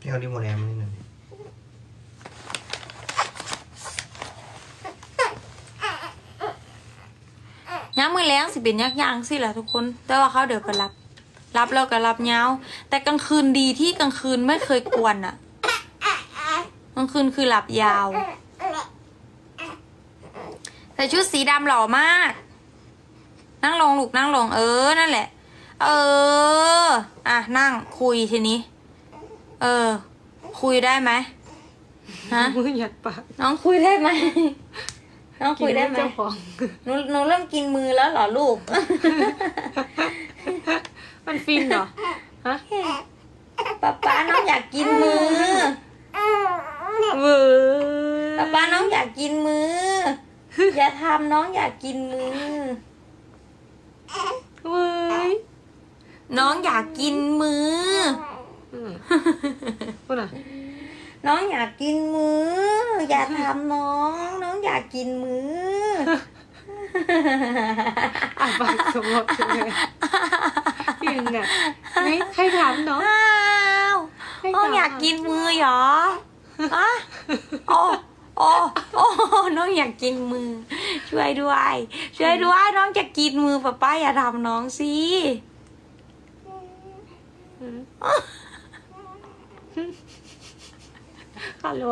พี่เอารีโมทแอร์มานี่หน่อยดิย้ำมือแล้งสิเป็นยักยางสิแหละทุกคน แต่ว่าเขาเดี๋ยวก็รับ รับแล้วก็รับยาแต่กลางคืนดีที่กลางคืนไม่เคยกวนอะกลางคืนคือหลับยาวใส่ชุดสีดำหล่อมาก นั่งลงลูกนั่งลงเออนั่นแหละ เออ อะนั่งคุยทีนี้ เออ คุยได้ไหมฮะมือหยัดปากน้องคุยได้ไหมน้องคุยได้ไหมเจ้าของหนูหนูเริ่มกินมือแล้วเหรอลูก มันฟินเหรอฮะป๊าป๊าน้องอยากกินมือเวอป๊าป๊าน้องอยากกินมือ อย่าทำน้องอยากกินมือเว้ยน้องอยากกินมืออืม พูดอะน้องอยากกินมืออย่าทำน้อง น้องอยากกินมืออะปากสมบูรณ์เลยยังไงไม่ใครถามน้องอ้าวให้น้องถามอยากกินมือเหรออะโอ้โอ้โอ้น้องอยากกินมือ ช่วยด้วย ช่วยด้วยน้องจะกินมือป้าป้าอย่าทำน้องสิอืม ฮัลโหล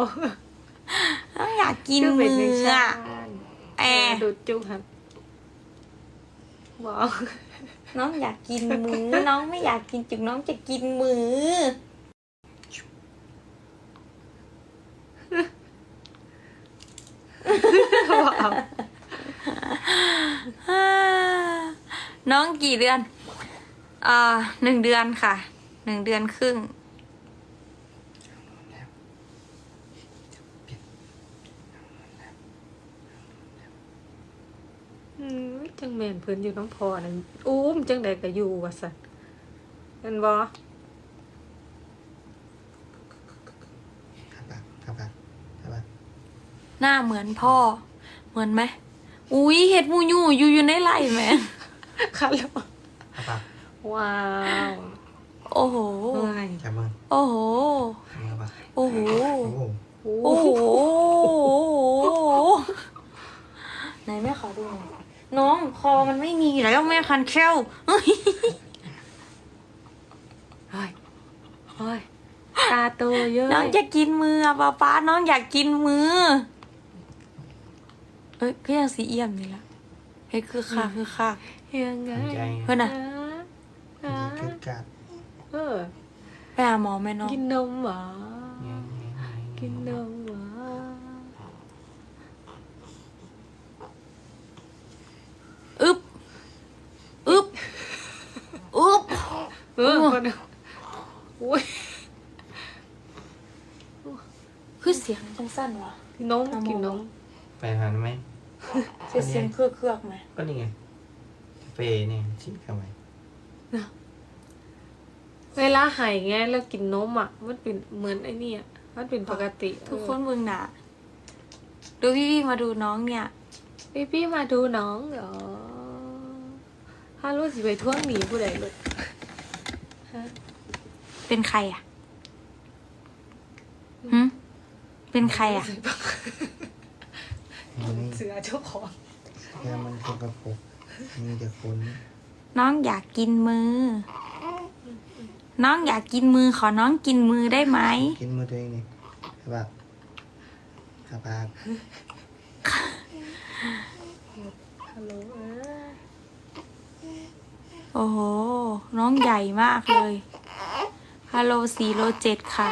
น้องอยากกินชื่มืเป็อชาอะญแอร์ดูดจุ๊บครับบอกน้องอยากกินมือ น้องไม่อยากกินจุกน้องจะกินมือบอกอ่าน้องกี่เดือนอ่าหนึ่งเดือนค่ะ หนึ่งเดือนครึ่ง จังแมนเพิ่นอยู่น้องพอนั่นอุ้มจังใดก็อยู่ว่าสันเห็นบ่ขับปากขับปากขับปากหน้าเหมือนพ่อ เหมือนไหมอุ้ยเห็ดมูยูอยู่อยู่ในไหล่ไหมคันแล้วขับปากว้าวโอ้โหว้ายจับมือโอ้โหขับปากโอ้โหโอ้โห โอ้ โอ้โห ไหน แม่ขอดูหน่อยน้องคอมันไม่มีแล้วแม่คันแค้วเฮ้ยเฮ้ยเฮ้ยตาโตเยอะน้องจะกินมืออะป๊าป๊าน้องอยากกินมือ เอ้ยก็ยังสีเอี่ยมนี่ละเฮ้ยคือค่ะคือค่ะยังไงเพิ่นน่ะฮะคือการเออไปหาหมอไหมน้องกินนมหวากินนมหวา อึ๊บอึ๊บอึ๊บ เออคนโอ้ยคือเสียงจังสั้นวะน้มกินน้มไปหาได้ไหมเสียงเครือกเครือกไหมก็นี่ไงกาแฟเนี่ยชิ้นเข้าไปเวลาหายไงแล้วกินนมอะ มันเป็นเหมือนไอ้นี่อะมันเป็นปกติทุกคนมึงหนาดูพี่พี่มาดูน้องเนี่ย พี่พี่มาดูน้องเหรอถ้ารู้สิไปท่วงหนีผู้ใดเลย ฮะเป็นใครอะหืมเป็นใครอะ มันนี่เสือเจ้าของแค่มันสกปรกมีแต่คนน้องอยากกินมือ น้องอยากกินมือขอน้องกินมือได้ไหม กินมือตัวเองนี่ขับปากขับปากฮัลโหลเออโอ้โห น้องใหญ่มากเลยฮัลโหลสี่โลเจ็ดค่ะ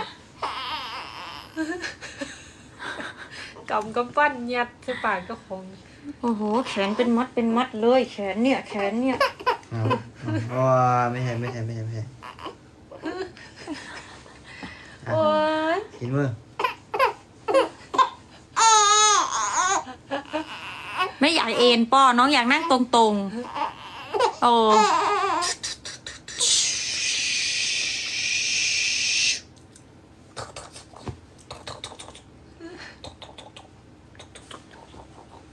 กำกำปั้นยัดใส่ปากเจ้าของโอ้โห แขนเป็นมัดเป็นมัดเลย แขนเนี่ย แขนเนี่ย เอาอ๋อไม่ใช่ไม่ใช่ไม่ใช่ไม่ใช่อะโอ้ยกินมือไม่อยากเอ็นป้อน้องอยากนั่งตรงๆ โอ้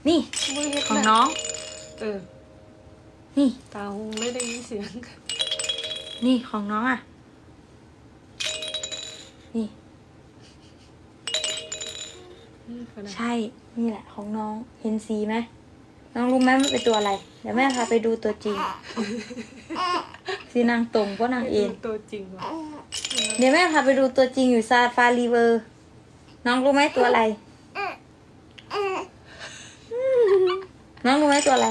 นี่ มือเฮ็ด ของ นะน้อง เออ นี่ ตาหงไม่ได้ยินเสียง นี่ของน้องอะ นี่นี่คนนั้นใช่ นี่แหละของน้อง เห็นสีไหม น้องรู้ไหมมันเป็นตัวอะไร เดี๋ยวแม่พาไปดูตัวจริง สีนางตรงก็นางเอ็นตัวจริงว่ะเดี๋ยวแม่พาไปดูตัวจริงอยู่ซาฟารีเวอร์ น้องรู้ไหมตัวอะไร น้องรู้ไหมตัวอะไร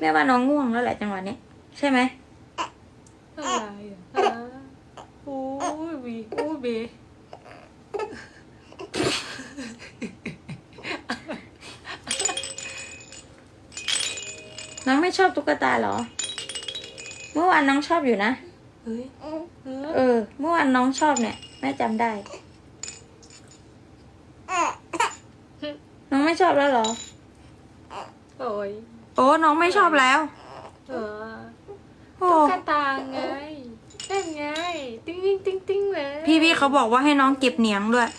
แม่ว่าน้องง่วงแล้วแหละจังหวะเนี้ยใช่ไหมอะไรอะฮะโอ้ยบีโอ้ยบีน้องไม่ชอบตุ๊กตาเหรอ เมื่อวานน้องชอบอยู่นะเฮ้ยเอเอออ เมื่อวานน้องชอบเนี่ย แม่จำได้ น้องไม่ชอบแล้วเหรอ โอ้ยโอ้น้องไม่ชอบแล้ว เออโอ้ตุ๊กตาไงนั่นไง ติ้งติ้งติ้งติ้งเลยพี่พี่เขาบอกว่าให้น้องเก็บเหนียงด้วย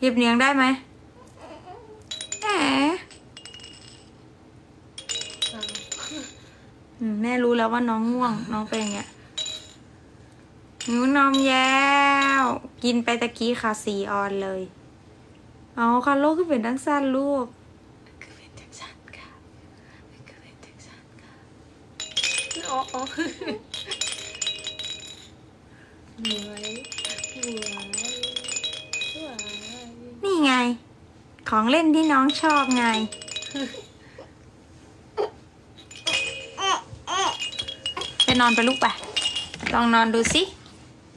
เก็บเหนียงได้ไหมแหมอะอืมแม่รู้แล้วว่าน้องง่วง น้องเป็นอย่างเงี้ยหนูนมแย้ว กินไปตะกี้ค่ะสีออนเลย เอาค่ะโลกขึ้นเป็นทั้งสั้นลูก คือเป็นแจ็คสันค่ะมันคือเป็นแจ็คสันค่ะ อ๋ออ๋อหวยหวยหวยนี่ไง ของเล่นที่น้องชอบไง ไปนอนไปลูกไป ลองนอนดูสิ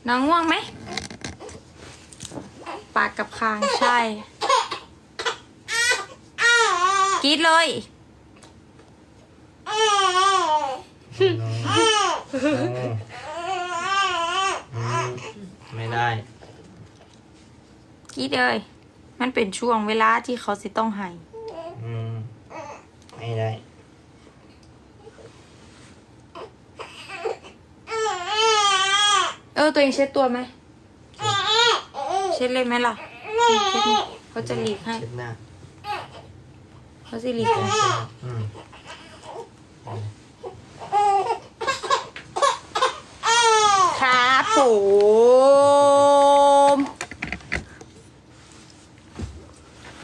น้องง่วงไหม ปากกับคางใช่ กรีดเลย ไม่ได้กรีดเลย มันเป็นช่วงเวลาที่เขาสิต้องให้อืมไม่ได้เออตัวเองเช็ดตัวไหมเช็ดเลยไหมล่ะเช็ดนี่เขาจะหลีกให้เช็ดหน้าเขาจะหลีกให้ 哦